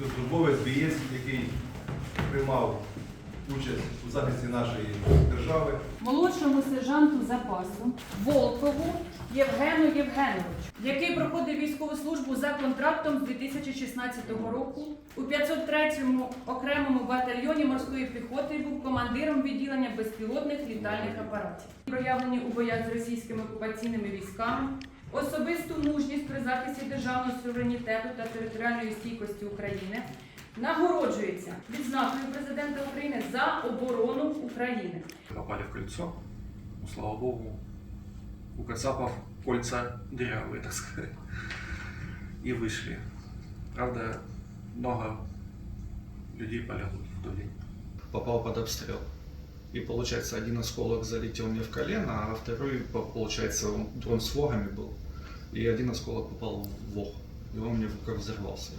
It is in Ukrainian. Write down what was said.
військовослужбовець, бієць, який приймав участь у захисті нашої держави. молодшому сержанту запасу Волкову Євгену Євгеновичу, який проходив військову службу за контрактом з 2016 року у 503-му окремому батальйоні морської піхоти був командиром відділення безпілотних літальних апаратів. Проявлені у боях з російськими окупаційними військами, особисту мужність захисті державного суверенітету та територіальної стійкості України. Нагороджується відзнакою президента України за оборону України. попали в кольцо. Ну, слава богу, у Кацапов кольца дырявые, так сказать. И вышли. Правда, много людей полегло в тот день. попал под обстрел. И получается, один осколок залетел мне в колено, а второй, по- получается, он, он с вогами был. И один осколок попал в лох, И он мне в руках взорвался.